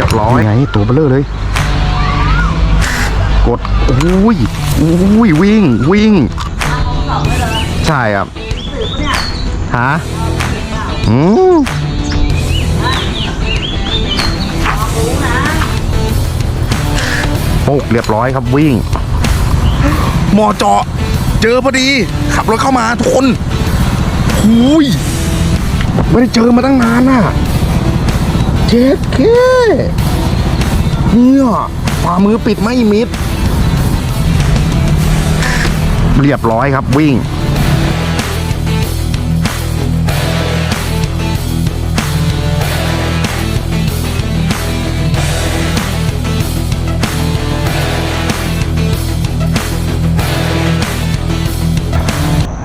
รียบร้อยไงตัวเบลอเลย กดอุ้ยอุ้ยวิ่งวิ่ง ใช่ครับฮะอืมโอ้เรียบร้อยครับวิ่งหมอเจาะเจอพอดี ขับรถเข้ามาทุกคนหุยไม่ได้เจอมาตั้งนานน่ะ เจ็ดเคเนี่ยฝ่ามือปิดไม่มิด เรียบร้อยครับวิ่ง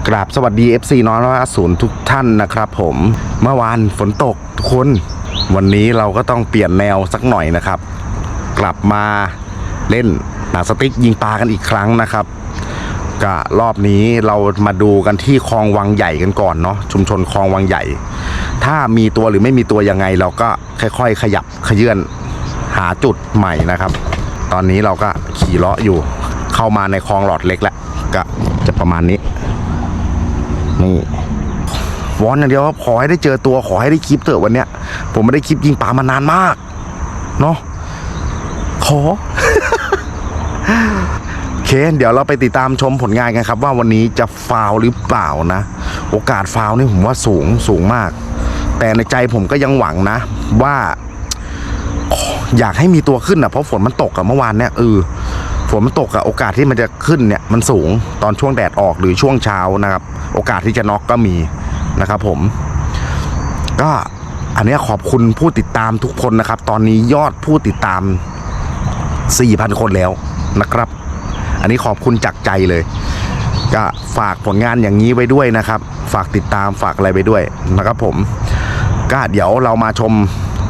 กราบสวัสดี FC น้อยร้อยศูนย์ทุกท่านนะครับผม เมื่อวานฝนตกทุกคน วันนี้เราก็ต้องเปลี่ยนแนวสักหน่อยนะครับ กลับมาเล่นหนังสติ๊กยิงปลากันอีกครั้งนะครับก็รอบนี้เรามาดูกันที่คลองวังใหญ่กันก่อนเนาะชุมชนคลองวังใหญ่ ถ้ามีตัวหรือไม่มีตัวยังไง เราก็ค่อยๆ ขยับขยื่นหาจุดใหม่นะครับ ตอนนี้เราก็ขี่เลาะอยู่ เข้ามาในคลองหลอดเล็กแล้วก็จะประมาณนี้ นี่ วอนอย่างเดียวครับขอให้ได้เจอตัวขอให้ได้คลิปเถอะวันเนี้ย ผมไม่ได้คลิปยิงปลามานานมากเนาะขอโอเค เดี๋ยวเราไปติดตามชมผลงานกันครับ ว่าวันนี้จะฟาวหรือเปล่านะ โอกาสฟาวนี่ผมว่าสูงสูงมาก แต่ในใจผมก็ยังหวังนะ ว่าอยากให้มีตัวขึ้นอะเพราะฝนมันตกอะเมื่อวานเนี่ยเออฝนมันตกอะโอกาสที่มันจะขึ้นเนี่ยมันสูงตอนช่วงแดดออกหรือช่วงเช้านะครับ โอกาสที่จะน็อกก็มี นะครับผม ก็อันนี้ขอบคุณผู้ติดตามทุกคนนะครับ ตอนนี้ยอดผู้ติดตาม 4,000 คนแล้วนะครับ อันนี้ขอบคุณจากใจเลย ก็ฝากผลงานอย่างนี้ไว้ด้วยนะครับ ฝากติดตามฝากอะไรไปด้วยนะครับผม ก็เดี๋ยวเรามาชม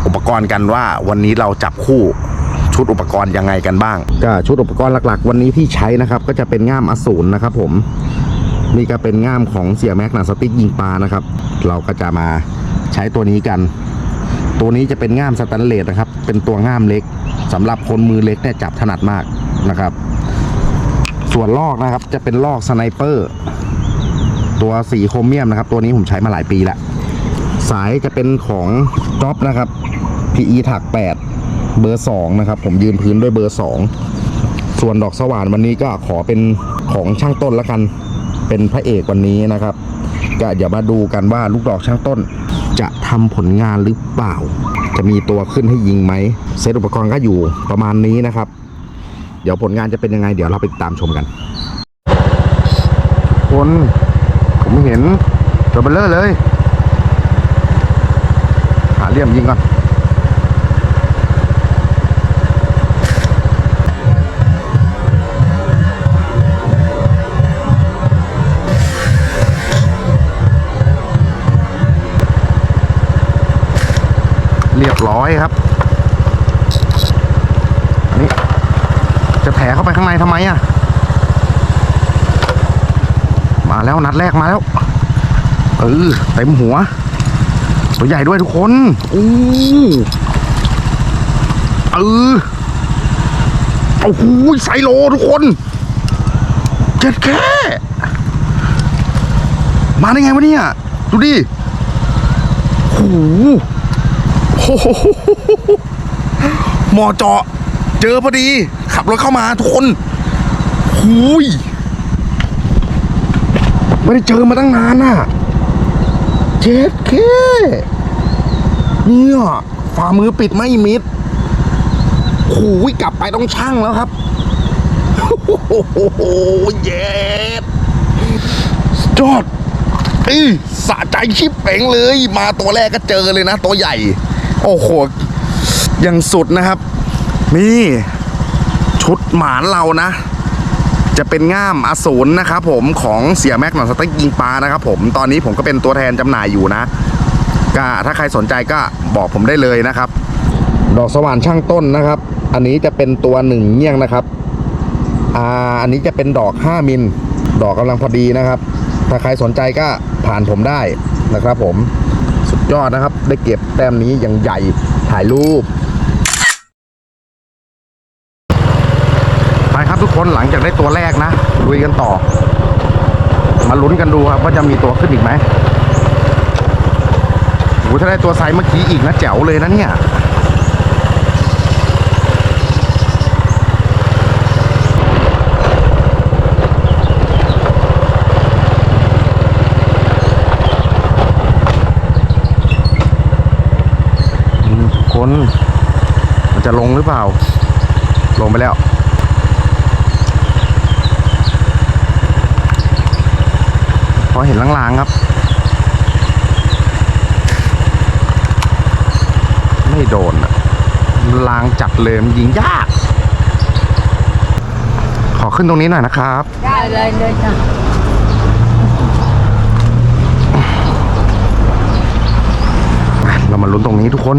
อุปกรณ์กันว่าวันนี้เราจับคู่ชุดอุปกรณ์ยังไงกันบ้าง ก็ชุดอุปกรณ์หลัก ๆ วันนี้ที่ใช้นะครับ ก็จะเป็นง่ามอสูรนะครับ ผม นี่ก็เป็นง่ามของเสียแม็กหนังสติ๊กยิงปลานะครับ เราก็จะมาใช้ตัวนี้กัน ตัวนี้จะเป็นง่ามสแตนเลสนะครับ เป็นตัวง่ามเล็กสำหรับคนมือเล็กเนี่ยจับถนัดมากนะครับ ส่วนลอกนะครับจะเป็นลอกสไนเปอร์ตัวสีโครเมียมนะครับ ตัวนี้ผมใช้มาหลายปีล้วสายจะเป็นของจ็อบนะครับ PE ถัก 8 เบอร์ 2 นะครับ ผมยืนพื้นด้วยเบอร์ 2 ส่วนดอกสว่านวันนี้ก็ขอเป็นของช่างต้นล้วกัน เป็นพระเอกวันนี้นะครับ ก็เดี๋ยวมาดูกันว่าลูกดอกช่างต้น จะทำผลงานหรือเปล่า จะมีตัวขึ้นให้ยิงไหมเซตอุปกรณ์ก็อยู่ประมาณนี้นะครับ เดี๋ยวผลงานจะเป็นยังไง เดี๋ยวเราไปตามชมกัน คนผมเห็นตัวเบลเลอร์เลย หาเลี่ยมยิงก่อน เรียบร้อยครับนี่จะแถเข้าไปข้างในทำไมอะ มาแล้วนัดแรกมาแล้วเออเต็มหัว ตัวใหญ่ด้วยทุกคนอู้เออโอ้โหไซโลทุกคนเจ็ดแค่มาได้ไงวะเนี่ย ดูดิโอ้โหโอ้โหมอเจาะเจอพอดี ขับรถเข้ามาทุกคนหุยไม่ได้เจอมาตั้งนานน่ะ เจ็ดเคเนี่ยฝ่ามือปิดไม่มิดโอ้ยกลับไปต้องช่างแล้วครับโอ้โหเย็ดจอดอ้ยสะใจชิบเป่งเลย มาตัวแรกก็เจอเลยนะ ตัวใหญ่ โอ้โหยังสุดนะครับ นี่ชุดหมานเรานะ จะเป็นง่ามอสูรนะครับผมของเสียแม็กหนอนสติ๊กยิงปลานะครับผมตอนนี้ผมก็เป็นตัวแทนจำหน่ายอยู่นะก็ถ้าใครสนใจก็บอกผมได้เลยนะครับ ดอกสว่านช่างต้นนะครับ อันนี้จะเป็นตัวหนึ่งเงี้ยงนะครับอ่าอันนี้จะเป็นดอก 5 มิล ดอกกำลังพอดีนะครับ ถ้าใครสนใจก็ผ่านผมได้นะครับผมุดยอดนะครับ ได้เก็บแต้มนี้อย่างใหญ่ถ่ายรูปไปครับทุกคนหลังจากได้ตัวแรกนะลุยกันต่อ มาลุ้นกันดูครับว่าจะมีตัวขึ้นอีกไหมโอ้ถ้าได้ตัวไซส์เมื่อกี้อีกนะแจ๋วเลยนะเนี่ย น มันจะลงหรือเปล่า ลงไปแล้วพอเห็นลางๆครับ ไม่โดนอะลางจัดเลยมันยิงยาก ขอขึ้นตรงนี้หน่อยนะครับ ได้เลยเลยจ้ะเรามาลุ้นตรงนี้ทุกคน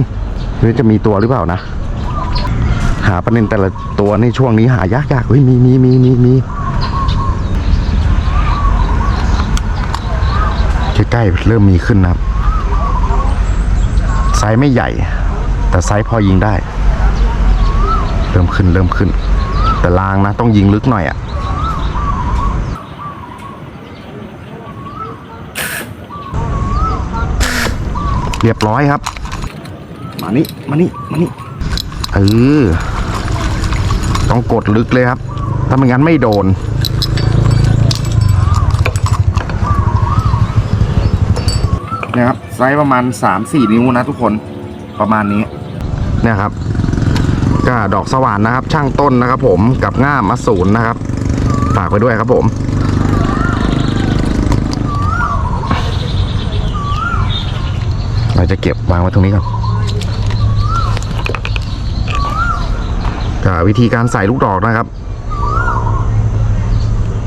นี่จะมีตัวหรือเปล่านะ หาประเด็นแต่ละตัวในช่วงนี้หายากยากเฮ้ยมีมีมีมีมีใกล้ๆเริ่มมีขึ้นนะครับไซส์ไม่ใหญ่ แต่ไซส์พอยิงได้ เริ่มขึ้นเริ่มขึ้น แต่ลางนะ ต้องยิงลึกหน่อยอะ่ะเรียบร้อยครับ มานี่มานี่มานี่เออต้องกดลึกเลยครับ ถ้าไม่งั้นไม่โดนเนี่ยครับไซส์ประมาณ 3-4 นิ้วนะทุกคนประมาณนี้เนี่ยครับก็ดอกสว่านนะครับ ช่างต้นนะครับ ผมกับง่ามอสูรนะครับฝากไว้ด้วยครับผมเราจะเก็บวางไว้ตรงนี้ก่อน วิธีการใส่ลูกดอกนะครับ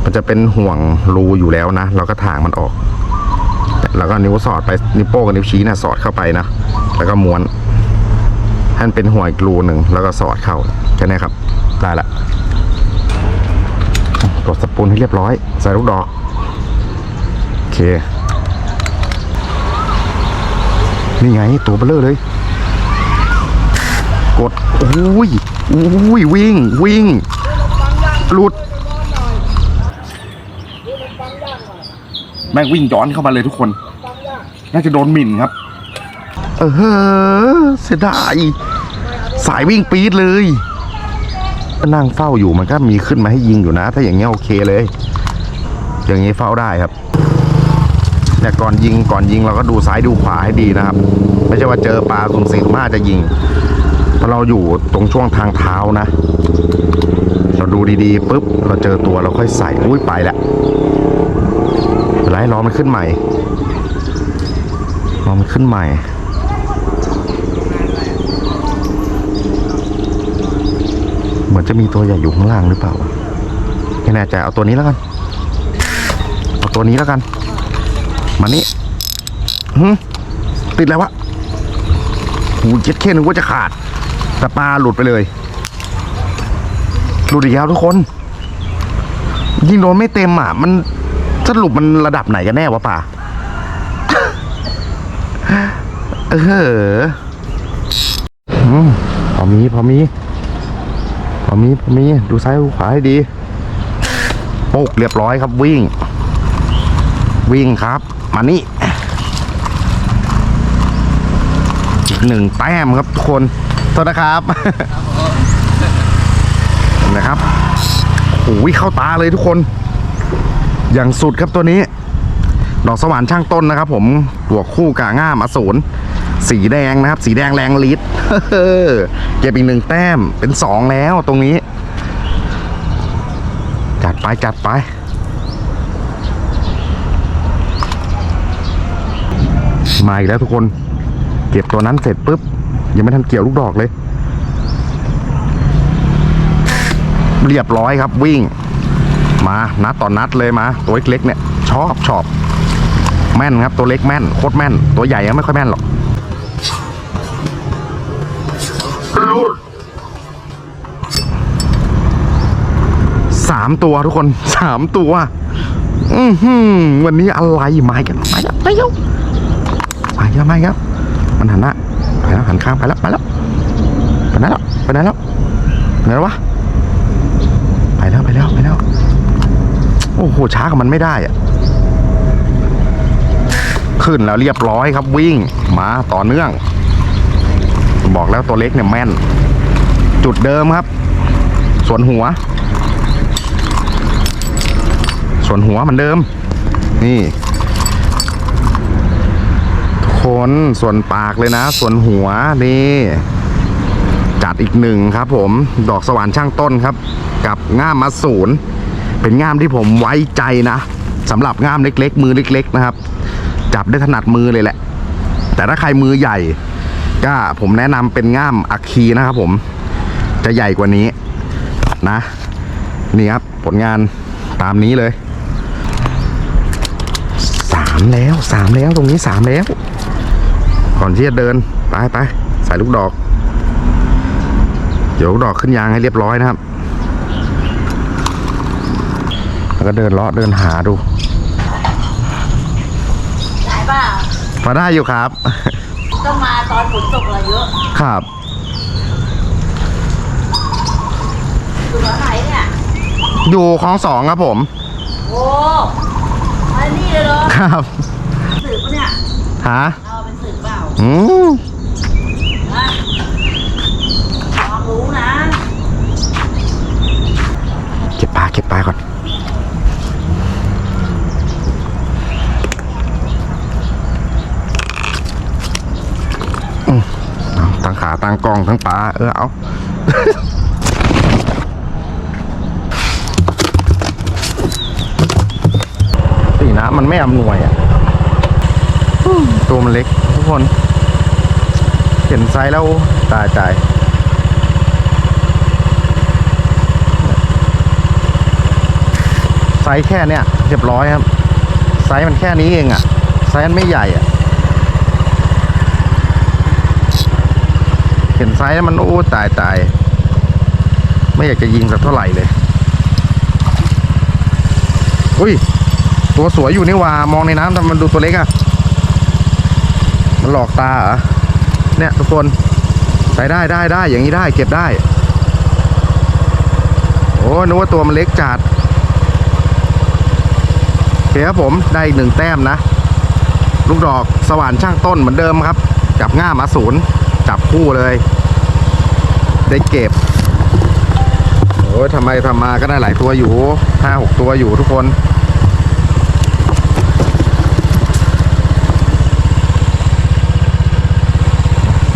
มันจะเป็นห่วงรูอยู่แล้วนะเราก็ถางมันออก แล้วก็นิ้วสอดไปนิ้วโป้งกับนิ้วชี้นะสอดเข้าไปนะแล้วก็ม้วนให้มันเป็นห่วงอีกรูหนึ่งแล้วก็สอดเข้าแค่นี้ครับ ได้ละกดสปูนให้เรียบร้อย ใส่ลูกดอก โอเค นี่ไงตัวเบลเลอร์เลย กดโอ้ยโอ้ยวิ่งวิ่งหลุด แม่งวิ่งย้อนเข้ามาเลยทุกคน น่าจะโดนหมิ่นครับ เออเสียดายสายวิ่งปี๊ดเลยนั่งเฝ้าอยู่มันก็มีขึ้นมาให้ยิงอยู่นะ ถ้าอย่างเงี้ยโอเคเลย อย่างงี้เฝ้าได้ครับเนี่ยก่อนยิงก่อนยิงเราก็ดูซ้ายดูขวาให้ดีนะครับ ไม่ใช่ว่าเจอปลาสุ่มสี่สุ่มห้าจะยิง เราอยู่ตรงช่วงทางเท้านะ เราดูดีๆปุ๊บ เราเจอตัวเราค่อยใส่อุ้ยไปแหละไล่รอมันขึ้นใหม่รอมันขึ้นใหม่เหมือนจะมีตัวใหญ่อยู่ข้างล่างหรือเปล่าไม่แน่ใจเอาตัวนี้แล้วกัน เอาตัวนี้แล้วกัน มานี่หึติดแล้ววะหูเจ็ดเค้นึกว่าจะขาด แต่ปลาหลุดไปเลย หลุดอีกแล้วทุกคน ยิงโดนไม่เต็มอะ มันสรุปมันระดับไหนกันแน่วะป่าเอออืมพอมีพอมีพอมีพอมีดูซ้ายดูขวาให้ดีป๊กเรียบร้อยครับวิ่ง วิ่งครับ มานี่อีกหนึ่งแต้มครับทุกคน ทษนะครับนะครับโอ้ยเข้าตาเลยทุกคน อย่างสุดครับตัวนี้ ดอกสว่านช่างต้นนะครับ ผมตัวคู่กาง่ามอสูรสีแดงนะครับ สีแดงแรงลิตรเก็บอีกหนึ่งแต้มเป็นสองแล้วตรงนี้ จัดไปจัดไปมาอีกแล้วทุกคน เก็บตัวนั้นเสร็จปุ๊บ ยังไม่ทันเกี่ยวลูกดอกเลย เรียบร้อยครับวิ่ง มานัดต่อนนัดเลยมา ตัวเล็กๆเนี่ยชอบชอบแม่นครับ ตัวเล็กแม่นโคตรแม่น ตัวใหญ่ยังไม่ค่อยแม่นหรอกสามตัวทุกคนสามตัวอือหือวันนี้อะไรมากันมาแล้วไปแล้วมาแล้วมาแล้วมันหันหน้า ไปแล้วหันข้างไปแล้วไปแล้วไปไหนแล้วไปไหนแล้วไปไหนแล้ววะไปแล้วไปแล้วโอ้โหช้ากับมันไม่ได้อะขึ้นแล้วเรียบร้อยครับวิ่งมาต่อเนื่อง บอกแล้วตัวเล็กเนี่ยแม่น จุดเดิมครับ ส่วนหัว ส่วนหัวเหมือนเดิม นี่ คนส่วนปากเลยนะ ส่วนหัวนี่ จัดอีกหนึ่งครับผมดอกสว่านช่างต้นครับ กับง่ามมาศูนย์เป็นง่ามที่ผมไว้ใจนะสำหรับง่ามเล็ก ๆ มือเล็ก ๆ นะครับ จับได้ถนัดมือเลยแหละ แต่ถ้าใครมือใหญ่ ก็ผมแนะนำเป็นง่ามอัคคีนะครับผม จะใหญ่กว่านี้นะ นี่ครับผลงานตามนี้เลยสามแล้วสามแล้วตรงนี้สามแล้ว ก่อนที่จะเดินไปไปใส่ลูกดอก เดี๋ยวลูกดอกขึ้นยางให้เรียบร้อยนะครับ แล้วก็เดินเลาะเดินหาดูได้เปล่าพอได้อยู่ครับ ต้องมาตอนฝนตกเราเยอะครับอยู่แถวไหนเนี่ย อยู่คลองสองครับผม โอ้มานี่เลยเหรอครับ สืบปะเนี่ย ฮะเอืมรู้นะเก็บปลาเก็บปลาก่อนอืมเอาทั้งขาตั้งกล้องทั้งปลาเออเอาสีน้ำมันไม่อำนวยอะ ตัวมันเล็กทุกคน เห็นไซส์แล้วตายตายไซส์แค่เนี้ยเรียบร้อยครับ ไซส์มันแค่นี้เองอะ่ะ ไซส์มันไม่ใหญ่อะ่ะ เห็นไซส์แล้วมันโอ้ตายตายไม่อยากจะยิงสักเท่าไหร่เลยอุ้ย ตัวสวยอยู่นี่ว่า มองในน้ำทำไมมันดูตัวเล็กอะ่ะ มันหลอกตาเหรอ เนี่ยทุกคนใส่ได้ได้ได้อย่างนี้ได้เก็บได้ โอ้นึกว่าตัวมันเล็กจัดโอเคครับผมได้อีกหนึ่งแต้มนะ ลูกดอกสว่านช่างต้นเหมือนเดิมครับ จับง่ามมาศูนย์จับคู่เลย ได้เก็บ โอ้ยทำไมทำมาก็ได้หลายตัวอยู่ห้าหกตัวอยู่ทุกคน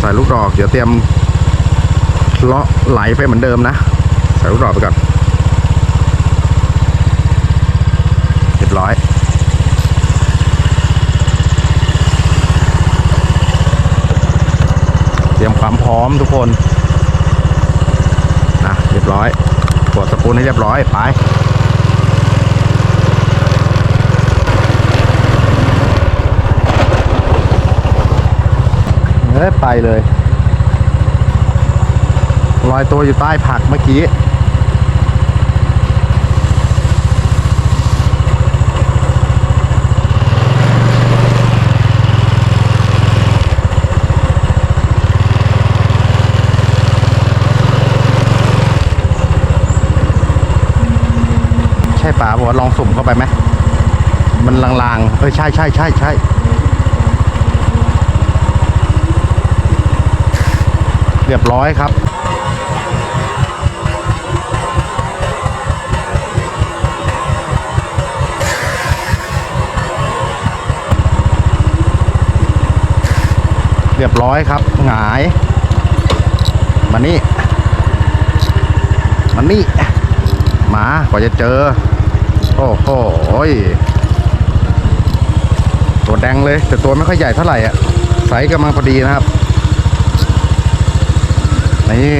ใส่ลูกดอกเดี๋ยวเตรียมเลาะไหลไปเหมือนเดิมนะ ใส่ลูกดอกไปก่อนเรียบร้อยเตรียมความพร้อมทุกคนนะเรียบร้อยกดสปูนให้เรียบร้อยไป เฮ้ยไปเลยลอยตัวอยู่ใต้ผักเมื่อกี้ใช่ป่าบอกว่าลองสุ่มเข้าไปไหมมันลางๆเออใช่ใช่ใช่ใช่ รียบร้อยครับ เรียบร้อยครับหงายมานี่มานี่มากว่าจะเจอ โอ้โหตัวแดงเลย แต่ตัวไม่ค่อยใหญ่เท่าไหร่อะไซส์กำลังพอดีนะครับ นี่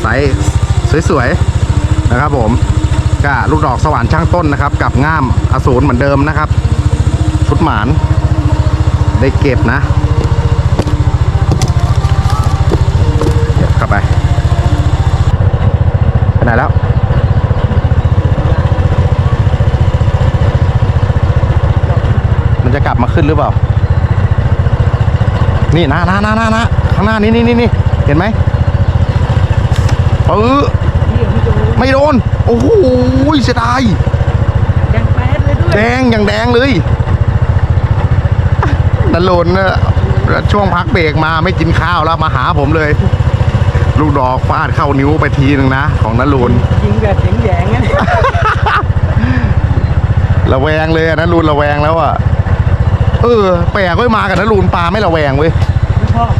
ไซส์สวยๆนะครับผมก็ลูกดอกสว่านช่างต้นนะครับ กับง่ามอสูรเหมือนเดิมนะครับ ชุดหมาน ได้เก็บนะเก็บเข้าไปไปไหนแล้วมันจะกลับมาขึ้นหรือเปล่า นี่นะนะนะนะนะข้างหน้านี่นี่นี่นี่ เห็นไหมเออไม่โดน โอ้โหเสียดายแดงอย่างแดงเลยนันโลนน่ะช่วงพักเบรกมาไม่กินข้าวแล้วมาหาผมเลย ลูกดอกฟาดเข้านิ้วไปทีนึงนะ ของนันโลนยิงแบบเสียงแยงๆนะระแวงเลยอะนันลูนระแวงแล้วอะ เออแปลกเว้ยมากับนันลูนปลาไม่ระแวงเว้ยไม่ชอบ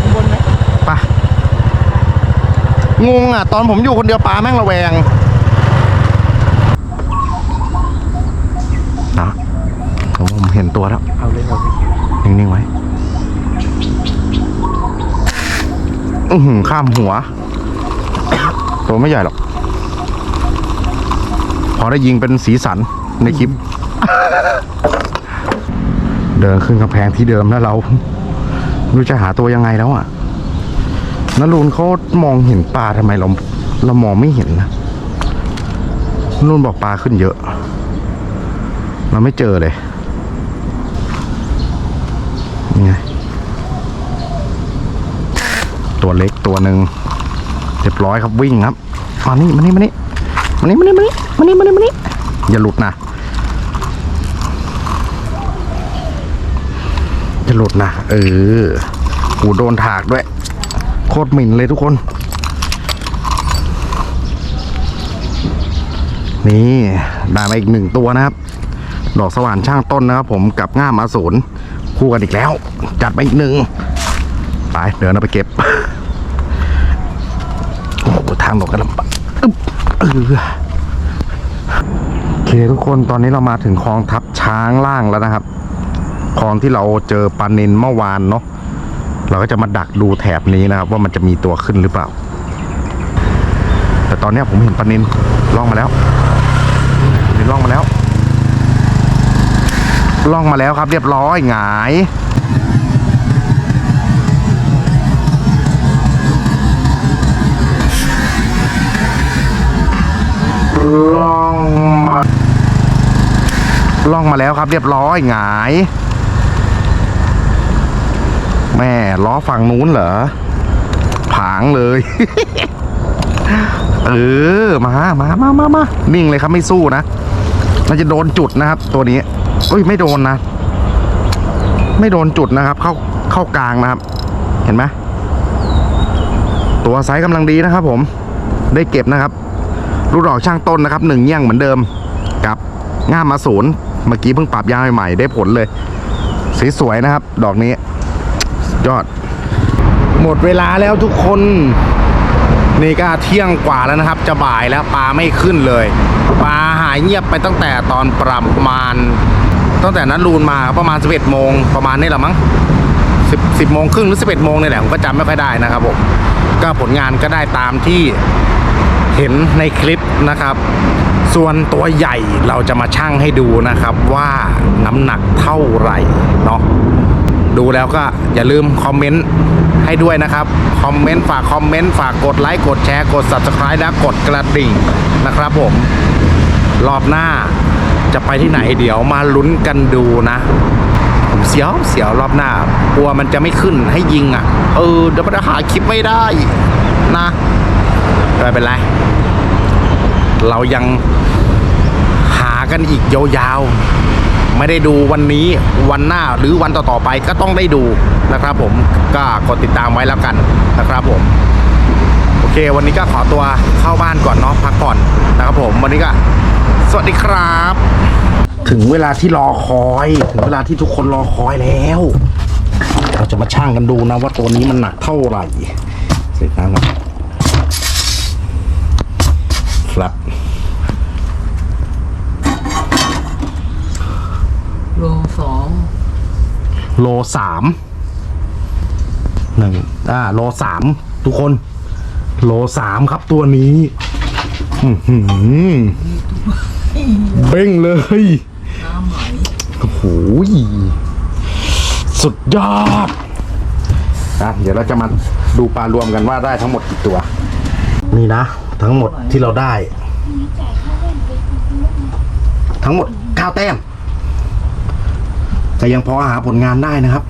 ข้างบนไหม ไปะ งงอะ ตอนผมอยู่คนเดียวปลาแม่งระแวงนะผมเห็นตัวแล้ว เอาเลยเอาเลยนิ่งๆไว้อือหือข้ามหัว ตัวไม่ใหญ่หรอก พอได้ยิงเป็นสีสันในคลิป เดินขึ้นกำแพงที่เดิมแล้วเราไม่รู้จะหาตัวยังไงแล้วอะ นรูนเขามองเห็นปลาทำไมเราเรามองไม่เห็นนะนรูนบอกปลาขึ้นเยอะ เราไม่เจอเลยนี่ไงตัวเล็กตัวหนึ่งเรียบร้อยครับวิ่งครับมานี่มานี่มานี่มานี่มานี่มานี่มานี่มานี่มานี่อย่าหลุดนะอย่าหลุดนะเออกูโดนถากด้วย คตรหมิ่นเลยทุกคน นี่ได้มาอีกหนึ่งตัวนะครับ ดอกสว่านช่างต้นนะครับผมกับง่ามอสูรคู่กันอีกแล้ว จัดไปอีกหนึ่งไปเดินเอาไปเก็บโอ้โหทางดอกกระลำบากเออโอเคทุกคนตอนนี้เรามาถึงคลองทับช้างล่างแล้วนะครับ คลองที่เราเจอปลานินเมื่อวานเนาะ เราก็จะมาดักดูแถบนี้นะครับ ว่ามันจะมีตัวขึ้นหรือเปล่า แต่ตอนนี้ผมเห็นปลานินล่องมาแล้วปลานินล่องมาแล้ว ล่องมาแล้วครับ เรียบร้อยหงายล่องมาล่องมาแล้วครับ เรียบร้อยหงาย แม่ล้อฝั่งนู้นเหรอ ผางเลย เออ มามามามามานิ่งเลยครับไม่สู้นะ มันจะโดนจุดนะครับ ตัวนี้เอ้ยไม่โดนนะ ไม่โดนจุดนะครับ เข้าเข้ากลางนะครับ เห็นไหมตัวไซส์กำลังดีนะครับ ผม ได้เก็บนะครับลูดอกช่างต้นนะครับหนึ่งเงี้ยงเหมือนเดิมกับง่ามมาศูนย์เมื่อกี้เพิ่งปรับยางใหม่ๆได้ผลเลยสวยๆนะครับ ดอกนี้ ยอด หมดเวลาแล้วทุกคนนี่ก็เที่ยงกว่าแล้วนะครับ จะบ่ายแล้วปลาไม่ขึ้นเลย ปลาหายเงียบไปตั้งแต่ตอนประมาณ ตั้งแต่นั้นรูนมาประมาณ 11โมงประมาณนี้แหละมั้ง10 10โมงครึ่งหรือ 11โมงนี่แหละผมก็จำไม่ค่อยได้นะครับผมก็ผลงานก็ได้ตามที่เห็นในคลิปนะครับ ส่วนตัวใหญ่เราจะมาชั่งให้ดูนะครับว่าน้ำหนักเท่าไหร่เนาะ ดูแล้วก็อย่าลืมคอมเมนต์ให้ด้วยนะครับ คอมเมนต์ฝากคอมเมนต์ฝากกดไลค์กดแชร์กด subscribe และกดกระดิ่งนะครับผม รอบหน้าจะไปที่ไหนเดี๋ยวมาลุ้นกันดูนะผมเสียวเสียวรอบหน้ากลัวมันจะไม่ขึ้นให้ยิงอะ เออเดี๋ยวมันจะหาคลิปไม่ได้นะไม่เป็นไร เรายังหากันอีกยาวๆ ไม่ได้ดูวันนี้วันหน้าหรือวันต่อๆไปก็ต้องได้ดูนะครับผมก็กดติดตามไว้แล้วกันนะครับผมโอเค วันนี้ก็ขอตัวเข้าบ้านก่อนเนาะพักผ่อนนะครับผมวันนี้ก็ สวัสดีครับ ถึงเวลาที่รอคอย ถึงเวลาที่ทุกคนรอคอยแล้ว เราจะมาช่างกันดูนะว่าตัวนี้มันหนักเท่าไหร่เสร็จแล้วครับครับ โลสอง โลสามหนึ่งอ่าโลสามทุกคน โลสามครับตัวนี้เบ้งเลยโอ้โหสุดยอดนะเดี๋ยวเราจะมาดูปลารวมกันว่าได้ทั้งหมดกี่ตัว นี่นะ ทั้งหมดที่เราได้ ทั้งหมดเก้าแต้ม แต่ยังพอหาผลงานได้นะครับ